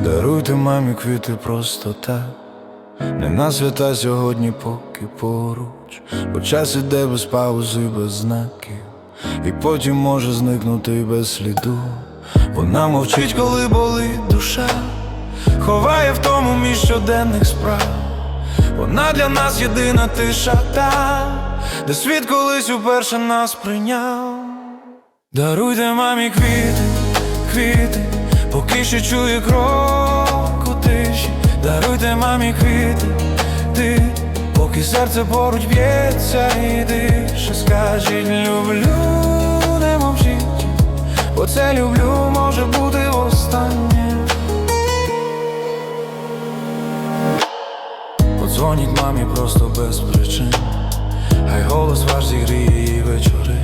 Даруйте мамі квіти просто так, не на свята сьогодні, поки поруч, бо час іде без паузи, без знаків, і потім може зникнути без сліду. Вона мовчить, коли болить душа, ховає в тому між щоденних справ. Вона для нас єдина тиша та, де світ колись уперше нас прийняв. Даруйте мамі квіти, квіти, ще чує крок у тиші. Даруйте мамі квіти, ти, поки серце поруч б'ється і дише. Скажіть, люблю, не мовчіть, бо це люблю може бути востаннє. Подзвоніть мамі просто без причин, хай голос ваш зігріє її вечори.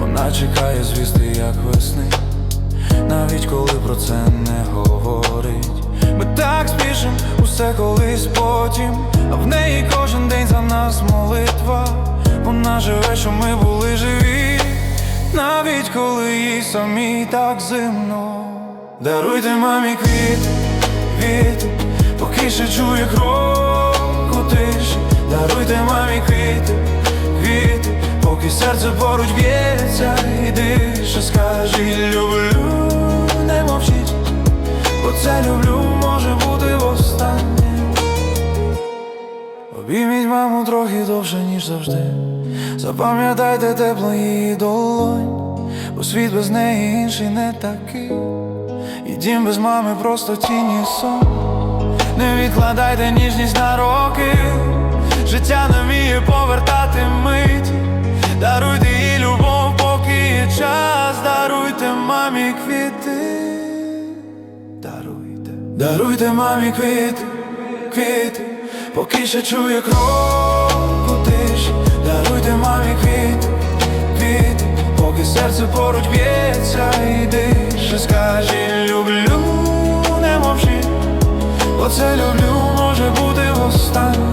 Вона чекає звісти, як весни, навіть коли про це не говорить. Ми так спішим, усе колись потім, а в неї кожен день за нас молитва. Вона живе, що ми були живі, навіть коли їй самі так зимно. Даруйте мамі квіти, квіти, поки ще чує крок поки серце поруч б'ється і дише, скажи, люблю, не мовчіть, бо це люблю може бути востаннє. Обійміть маму трохи довше, ніж завжди. Запам'ятайте тепло її долонь, бо світ без неї інший не такий. І дім без мами просто тіні сон. Не відкладайте ніжність на роки, життя не вміє повертати Даруйте мамі квіт, квіт, поки ще чує кров тиш, даруйте мамі квіт, квіт, поки серце поруч б'ється, йди. Ще скажи, люблю, не мовчи, бо це люблю може бути востаннє